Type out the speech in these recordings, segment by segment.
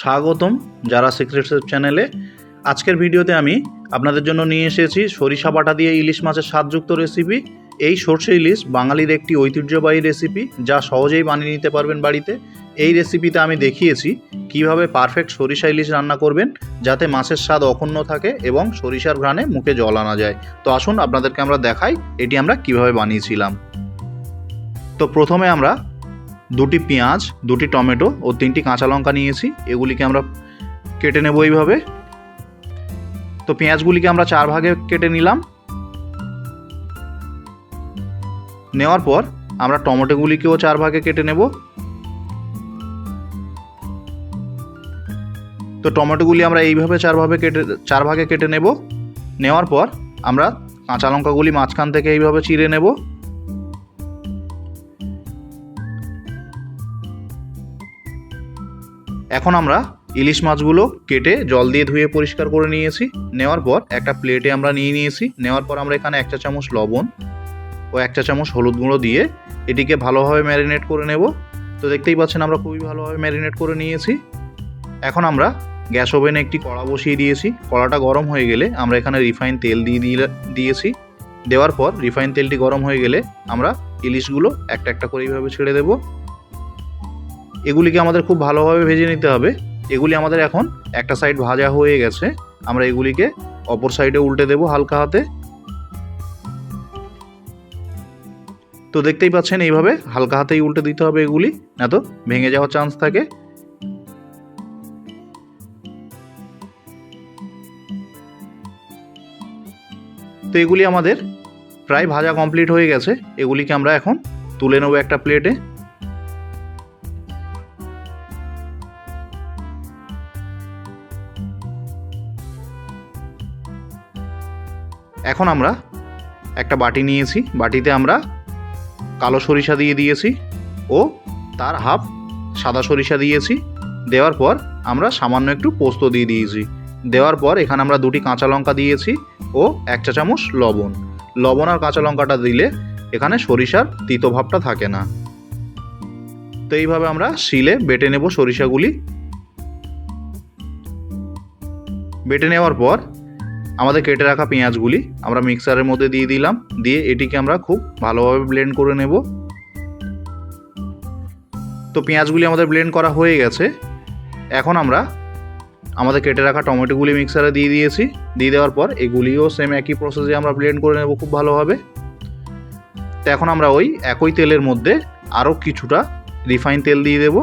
স্বাগতম যারা সিক্রেট চ্যানেলে আজকের ভিডিওতে আমি আপনাদের জন্য নিয়ে এসেছি সরিষা বাটা দিয়ে ইলিশ মাছের স্বাদযুক্ত রেসিপি এই সর্ষে ইলিশ বাঙালির একটি ঐতিহ্যবাহী রেসিপি যা সহজেই বানিয়ে নিতে পারবেন বাড়িতে। এই রেসিপিতে আমি দেখিয়েছি কীভাবে পারফেক্ট সরিষা ইলিশ রান্না করবেন যাতে মাছের স্বাদ অক্ষুণ্ণ থাকে এবং সরিষার ঘ্রাণে মুখে জল আনা যায়। তো আসুন আপনাদেরকে আমরা দেখাই এটি আমরা কীভাবে বানিয়েছিলাম। তো প্রথমে আমরা দুটি পেঁয়াজ, দুটি টমেটো ও তিনটি কাঁচা লঙ্কা নিয়েছি। এগুলিকে আমরা কেটে নেব এইভাবে। তো পেঁয়াজগুলিকে আমরা চার ভাগে কেটে নিলাম। নেওয়ার পর আমরা টমেটোগুলিকেও চার ভাগে কেটে নেব। তো টমেটোগুলি আমরা এইভাবে চার ভাগে কেটে, চার ভাগে কেটে নেব। নেওয়ার পর আমরা কাঁচা লঙ্কাগুলি মাঝখান থেকে এইভাবে চিড়ে নেব। এখন আমরা ইলিশ মাছগুলো কেটে জল দিয়ে ধুয়ে পরিষ্কার করে নিয়েছি। নেওয়ার পর একটা প্লেটে আমরা নিয়ে নিয়েছি। নেওয়ার পর আমরা এখানে এক চা চামচ লবণ ও এক চা চামচ হলুদ গুঁড়ো দিয়ে এটিকে ভালোভাবে ম্যারিনেট করে নেব। তো দেখতেই পাচ্ছেন আমরা খুবই ভালোভাবে ম্যারিনেট করে নিয়েছি। এখন আমরা গ্যাস ওভেনে একটি কড়া বসিয়ে দিয়েছি। কড়াটা গরম হয়ে গেলে আমরা এখানে রিফাইন তেল দিয়ে দিয়ে দিয়েছি। দেওয়ার পর রিফাইন তেলটি গরম হয়ে গেলে আমরা ইলিশগুলো একটা একটা করে এইভাবে ছেড়ে দেবো। এগুলিকে আমাদের খুব ভালোভাবে ভেজে নিতে হবে। এগুলি আমাদের এখন একটা সাইড ভাজা হয়ে গেছে। আমরা এগুলিকে অপর সাইডে উল্টে দেব হালকা হাতে। তো দেখতেই পাচ্ছেন, এইভাবে হালকা হাতেই উল্টে দিতে হবে এগুলি, না তো? ভেঙে যাওয়ার চান্স থাকে। তো এগুলি আমাদের প্রায় ভাজা কমপ্লিট হয়ে গেছে। এগুলিকে আমরা এখন তুলে নেব একটা প্লেটে এখন আমরা একটা বাটি নিয়েছি। বাটিতে আমরা কালো সরিষা দিয়ে দিয়েছি ও তার হাফ সাদা সরিষা দিয়েছি। দেওয়ার পর আমরা সামান্য একটু পোস্ত দিয়ে দিয়েছি। দেওয়ার পর এখানে আমরা দুটি কাঁচা লঙ্কা দিয়েছি ও এক চা চামচ লবণ। লবণ আর কাঁচা লঙ্কাটা দিলে এখানে সরিষার তিতভাবটা থাকে না। তো এইভাবে আমরা শিলে বেটে নেব সরিষাগুলি। বেটে নেওয়ার পর আমাদের কেটে রাখা পেঁয়াজগুলি আমরা মিক্সারের মধ্যে দিয়ে দিলাম, দিয়ে এটিকে আমরা খুব ভালোভাবে ব্লেন্ড করে নেব। তো পেঁয়াজগুলি আমাদের ব্লেন্ড করা হয়ে গেছে। এখন আমরা আমাদের কেটে রাখা টমেটোগুলি মিক্সারে দিয়ে দিয়েছি। দিয়ে দেওয়ার পর এগুলিও সেম একই প্রসেসে আমরা ব্লেন্ড করে নেব খুব ভালোভাবে। তো এখন আমরা ওই একই তেলের মধ্যে আরও কিছুটা রিফাইন তেল দিয়ে দেব।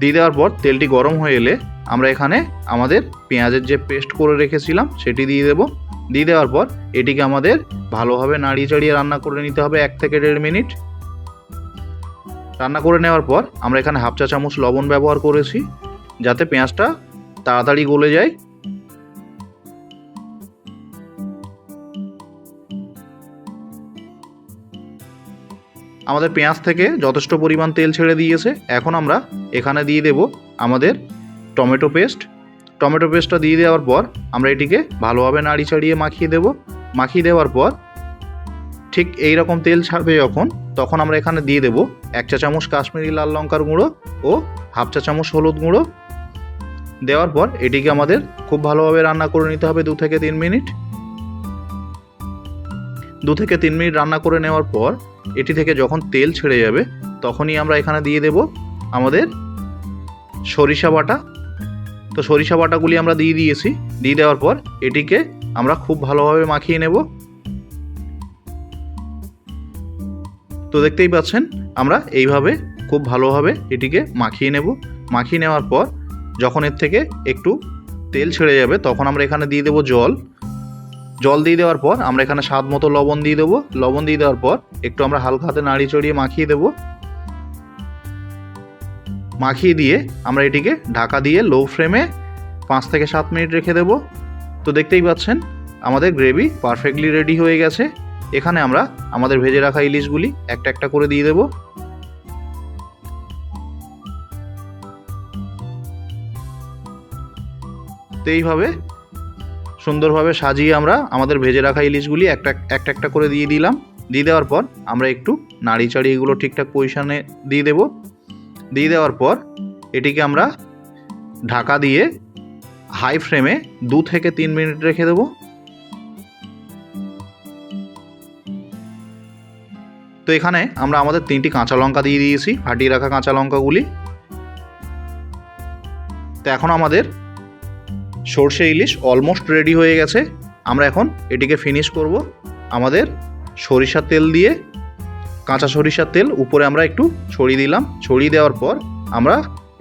দিয়ে দেওয়ার পর তেলটি গরম হয়ে এলে আমরা এখানে আমাদের পেঁয়াজের যে পেস্ট করে রেখেছিলাম, সেটি দিয়ে দেব। দিয়ে দেওয়ার পর এটিকে আমাদের ভালোভাবে নাড়িয়ে চাড়িয়ে রান্না করে নিতে হবে এক থেকে দেড় মিনিট। রান্না করে নেওয়ার পর আমরা এখানে হাফ চা চামচ লবণ ব্যবহার করেছি, যাতে পেঁয়াজটা তাড়াতাড়ি গলে যায়। আমাদের পেঁয়াজ থেকে যথেষ্ট পরিমাণ তেল ছেড়ে দিয়েছে। এখন আমরা এখানে দিয়ে দেব আমাদের টমেটো পেস্ট। টমেটো পেস্টটা দিয়ে দেওয়ার পর আমরা এটিকে ভালোভাবে নাড়ি চাড়িয়ে মাখিয়ে দেব। মাখিয়ে দেওয়ার পর ঠিক এই রকম তেল ছাড়বে যখন, তখন আমরা এখানে দিয়ে দেব এক চা চামচ কাশ্মীরি লাল লঙ্কার গুঁড়ো ও হাফ চা চামচ হলুদ গুঁড়ো। দেওয়ার পর এটিকে আমাদের খুব ভালোভাবে রান্না করে নিতে হবে দু থেকে তিন মিনিট। দু থেকে তিন মিনিট রান্না করে নেওয়ার পর এটি থেকে যখন তেল ছেড়ে যাবে, তখনই আমরা এখানে দিয়ে দেব আমাদের সরিষা বাটা তো সরিষা বাটাগুলি আমরা দিয়ে দিয়েছি। দিয়ে দেওয়ার পর এটিকে আমরা খুব ভালোভাবে মাখিয়ে নেব। তো দেখতেই পাচ্ছেন, আমরা এইভাবে খুব ভালোভাবে এটিকে মাখিয়ে নেব। মাখিয়ে নেওয়ার পর যখন এর থেকে একটু তেল ছেড়ে যাবে, তখন আমরা এখানে দিয়ে দেবো জল। জল দিয়ে দেওয়ার পর আমরা এখানে স্বাদ মতো লবণ দিয়ে দেবো। লবণ দিয়ে দেওয়ার পর একটু আমরা হালকা হাতে নাড়ি চড়িয়ে মাখিয়ে দেবো। মাখিয়ে দিয়ে আমরা এটিকে ঢাকা দিয়ে লো ফ্লেমে পাঁচ থেকে সাত মিনিট রেখে দেব। তো দেখতেই পাচ্ছেন, আমাদের গ্রেভি পারফেক্টলি রেডি হয়ে গেছে। এখানে আমরা আমাদের ভেজে রাখা ইলিশগুলি একটা একটা করে দিয়ে দেব। তো এইভাবে সুন্দরভাবে সাজিয়ে আমরা আমাদের ভেজে রাখা ইলিশগুলি একটা একটা একটা করে দিয়ে দিলাম। দিয়ে দেওয়ার পর আমরা একটু নাড়ি চাড়ি এগুলো ঠিকঠাক পজিশানে দিয়ে দেব। দিয়ে দেওয়ার পর এটিকে আমরা ঢাকা দিয়ে হাই ফ্রেমে দু থেকে তিন মিনিট রেখে দেবো। তো এখানে আমরা আমাদের তিনটি কাঁচা লঙ্কা দিয়ে দিয়েছি, ফাটিয়ে রাখা কাঁচা লঙ্কাগুলি। তো এখন আমাদের সর্ষে ইলিশ অলমোস্ট রেডি হয়ে গেছে। আমরা এখন এটিকে ফিনিশ করব আমাদের সরিষার তেল দিয়ে। কাঁচা সরিষার তেল, উপরে আমরা একটু ছড়িয়ে দিলাম। ছড়িয়ে দেওয়ার পর আমরা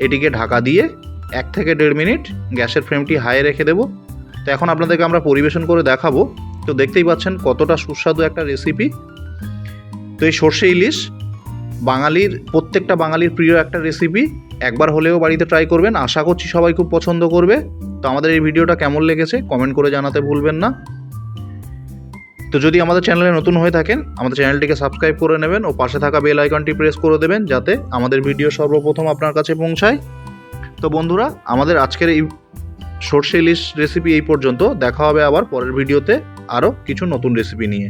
এটিকে ঢাকা দিয়ে এক থেকে দেড় মিনিট গ্যাসের ফ্লেমটি হাই রেখে দেবো। তো এখন আপনাদেরকে আমরা পরিবেশন করে দেখাবো। তো দেখতেই পাচ্ছেন কতটা সুস্বাদু একটা রেসিপি তো এই সর্ষে ইলিশ বাঙালির, প্রত্যেকটা বাঙালির প্রিয় একটা রেসিপি একবার হলেও বাড়িতে ট্রাই করবেন। আশা করছি সবাই খুব পছন্দ করবে। তো আমাদের এই ভিডিওটা কেমন লেগেছে কমেন্ট করে জানাতে ভুলবেন না। তো যদি আমাদের চ্যানেলে নতুন হয়ে থাকেন, আমাদের চ্যানেলটিকে সাবস্ক্রাইব করে নেবেন ও পাশে থাকা বেল আইকনটি প্রেস করে দেবেন যাতে আমাদের ভিডিও সর্বপ্রথম আপনার কাছে পৌঁছায়। তো বন্ধুরা, আমাদের আজকের এই সর্ষে ইলিশ রেসিপি এই পর্যন্ত। দেখা হবে আবার পরের ভিডিওতে আরও কিছু নতুন রেসিপি নিয়ে।